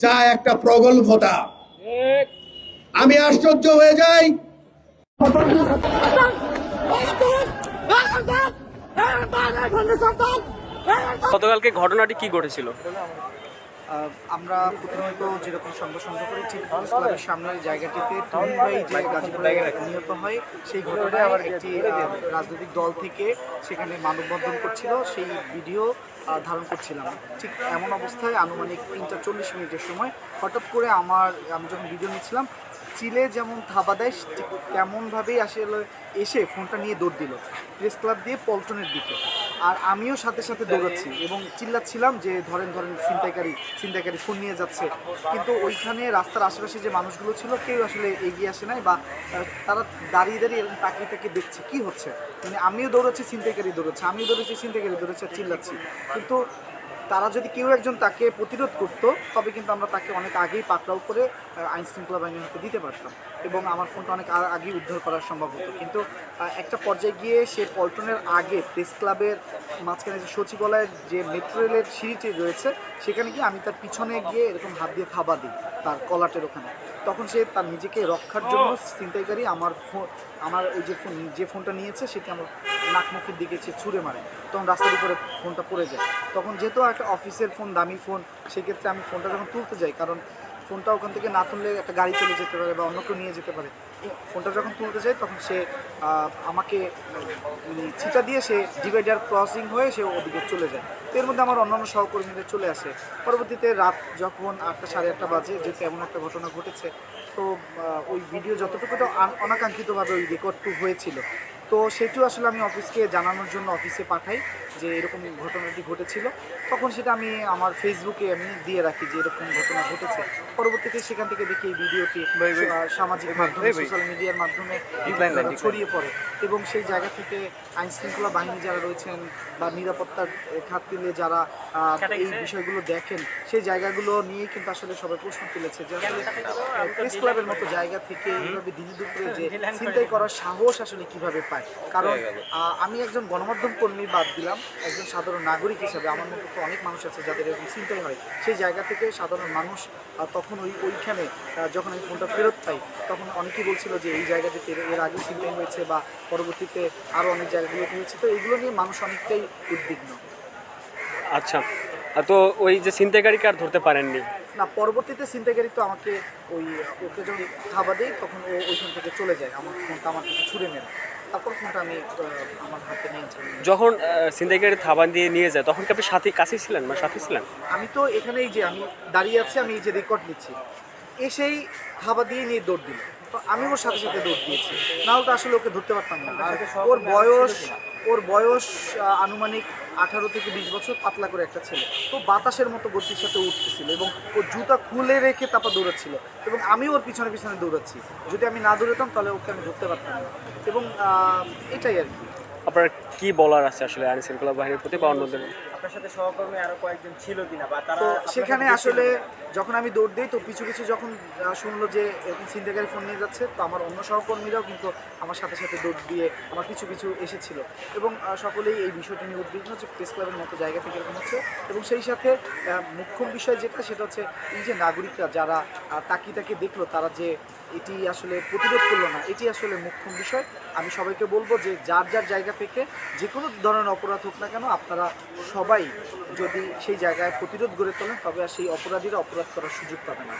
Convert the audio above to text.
যা একটা প্রগল্ভতা আমি আশ্চর্য হয়ে যাই। গতকালকে ঘটনাটি কি ঘটেছিল? আমরা প্রতিনিয়ত যেরকম সংবাদ করি, ঠিক ক্লাবের সামনের জায়গাটিতে তুহিন ভাই যে গাজীপুরে নিহত হয়, সেই ঘটনায় আবার একটি রাজনৈতিক দল থেকে সেখানে মানববন্ধন করছিল, সেই ভিডিও ধারণ করছিলাম। ঠিক এমন অবস্থায় আনুমানিক তিনটা চল্লিশ মিনিটের সময় হঠাৎ করে আমার, আমি যখন ভিডিও নিচ্ছিলাম, চিলে যেমন থাবা দেয়, ঠিক তেমনভাবেই আসলে এসে ফোনটা নিয়ে দৌড় দিল। প্রেস ক্লাব দিয়ে পল্টনের দিকে। আর আমিও সাথে সাথে দৌড়াচ্ছি এবং চিল্লাচ্ছিলাম যে ধরেন ধরেন ছিনতাইকারী ছিনতাইকারী ফোন নিয়ে যাচ্ছে। কিন্তু ওইখানে রাস্তার আশেপাশে যে মানুষগুলো ছিল কেউ আসলে এগিয়ে আসে নাই বা তারা দাঁড়িয়ে দাঁড়িয়ে এরকম তাকিয়ে তাকিয়ে দেখছে। কি হচ্ছে? মানে আমিও দৌড়াচ্ছি ছিনতাইকারী দৌড়াচ্ছে আমিও দৌড়েছি ছিনতাইকারী দৌড়াচ্ছে আর চিল্লাচ্ছি। কিন্তু তারা যদি কেউ একজন তাকে প্রতিরোধ করত, তবে কিন্তু আমরা তাকে অনেক আগেই পাকড়াও করে আইন শৃঙ্খলা বাহিনীর হাতে দিতে পারতাম এবং আমার ফোনটা অনেক আগেই উদ্ধার করা সম্ভব হতো। কিন্তু একটা পর্যায়ে গিয়ে সে পল্টনের আগে প্রেস ক্লাবের মাঝখানে যে সচিবালয়ের যে মেট্রো রেলের সিঁড়িটি রয়েছে, সেখানে গিয়ে আমি তার পিছনে গিয়ে এরকম হাত দিয়ে থাবা দিই, তার কলাটের ওখানে। তখন সে তার নিজেকে রক্ষার জন্য ছিনতাইকারী আমার ফোন আমার ওই যে ফোন যে ফোনটা নিয়েছে, সেটি আমার নাকমুখের দিকে সে ছুঁড়ে মারে। তখন রাস্তার উপরে ফোনটা পড়ে যায়। তখন যেহেতু একটা অফিসের ফোন দামি ফোন সেক্ষেত্রে আমি ফোনটা যখন তুলতে যাই, কারণ ফোনটা ওখান থেকে না তুললে একটা গাড়ি চলে যেতে পারে বা অন্য কেউ নিয়ে যেতে পারে। ফোনটা যখন তুলতে যায়, তখন সে আমাকে ছিটা দিয়ে সে ডিভাইডার ক্রসিং হয়ে সে ওদিকে চলে যায়। তো এর মধ্যে আমার অন্যান্য সহকর্মীদের চলে আসে। পরবর্তীতে রাত যখন আটটা, সাড়ে আটটা বাজে, যেহেতু এমন একটা ঘটনা ঘটেছে, তো ওই ভিডিও যতটুকু তো অনাকাঙ্ক্ষিতভাবে ওই রেকর্ডটু হয়েছিল তো সেটিও আসলে আমি অফিসকে জানানোর জন্য অফিসে পাঠাই যে এরকম ঘটনাটি ঘটেছিল। তখন সেটা আমি আমার ফেসবুকে আমি দিয়ে রাখি যে এরকম ঘটনা ঘটেছে। পরবর্তীতে সেখান থেকে দেখি এই ভিডিওটি সামাজিক মাধ্যমে সোশ্যাল মিডিয়ার মাধ্যমে ছড়িয়ে পড়ে এবং সেই জায়গা থেকে আইন শৃঙ্খলা বাহিনী যারা রয়েছেন বা নিরাপত্তার খাতিরে যারা এই বিষয়গুলো দেখেন সেই জায়গাগুলো নিয়ে কিন্তু আসলে সবাই প্রশ্ন তুলেছে যে আসলে প্রেস ক্লাবের মতো জায়গা থেকে এইভাবে দিনে দুপুরে যে চিন্তাই করার সাহস আসলে কীভাবে পায়? কারণ আমি একজন গণমাধ্যম কর্মী বাদ দিলাম একজন সাধারণ নাগরিক হিসেবে। আমার মতো তো অনেক মানুষ আছে যাদের এরকম চিন্তাই হয়। সেই জায়গা থেকে সাধারণ মানুষ তখন ওই ওইখানে যখন আমি ফোনটা ফেরত পাই তখন অনেকেই বলছিল যে এই জায়গাটিতে এর- এর আগে চিন্তাই হয়েছে বা পরবর্তীতে আরও অনেক জায়গাগুলোতে হয়েছে। তো এগুলো নিয়ে মানুষ অনেকটাই উদ্বিগ্ন। আচ্ছা। তো ওই যে ছিনতাইকারীকে আর ধরতে পারেননি? না পরবর্তীতে ছিনতাইকারী তো আমাকে ওই ওকে যখন খাবার দেয় তখন ও ওইখান থেকে চলে যায়। আমার ফোনটা আমার থেকে ছুড়ে নেয়। তারপর ফোনটা আমি আমার হাতে নিয়েছি যখন সিন্ডিকেট থাবান দিয়ে নিয়ে যায় তখন কি আপনি সাথে কাছে ছিলেন? বা সাথে ছিলেন? আমি তো এখানেই এই যে আমি দাঁড়িয়ে আছি আমি এই যে রেকর্ড নিচ্ছি। এসেই থাবা দিয়ে নিয়ে দৌড় দিল। তো আমি ওর সাথে সাথে দৌড় দিয়েছি। না হলে তো আসলে ওকে ধরতে পারতাম না। আর ওর বয়স ওর বয়স আনুমানিক আঠারো থেকে বিশ বছর পাতলা করে একটা ছেলে। তো বাতাসের মতো গতির সাথে উঠতেছিল এবং ওর জুতা খুলে রেখে তারপর দৌড়াচ্ছিল। এবং আমি ওর পিছনে পিছনে দৌড়াচ্ছি। যদি আমি না দৌড়াতাম, তাহলে ওকে আমি ধরতে পারতাম না। এবং এটাই আর কি। আপনার কি বলার আছে আসলে আইন শৃঙ্খলা বাহিনীর প্রতি বা অন্যদের? আপনার সাথে সহকর্মী আরও কয়েকজন ছিল কিনা বা তারা তো সেখানে আসলে যখন আমি দৌড় দিই তো পিছু পিছু যখন শুনলো যে এরকম ছিনতাইকারী ফোন নিয়ে যাচ্ছে তো আমার অন্য সহকর্মীরাও কিন্তু আমার সাথে সাথে দৌড় দিয়ে আমার কিছু কিছু এসেছিল। এবং সকলেই এই বিষয়টি নিয়ে উদ্বিগ্ন যে প্রেস ক্লাবের মতো জায়গা থেকে এরকম হচ্ছে। এবং সেই সাথে মুখ্য বিষয় যেটা সেটা হচ্ছে এই যে নাগরিকরা যারা আহ, তাকিয়ে তাকিয়ে দেখল তারা যে এটি আসলে প্রতিরোধ করল না এটি আসলে মুখ্য বিষয়। আমি সবাইকে বলব যে যার যার জায়গা থেকে যে কোনো ধরনের অপরাধ হোক না কেন আপনারা সবাই যদি সেই জায়গায় প্রতিরোধ গড়ে তোলেন তবে আর সেই অপরাধীরা অপরাধ করার সুযোগ পাবে না।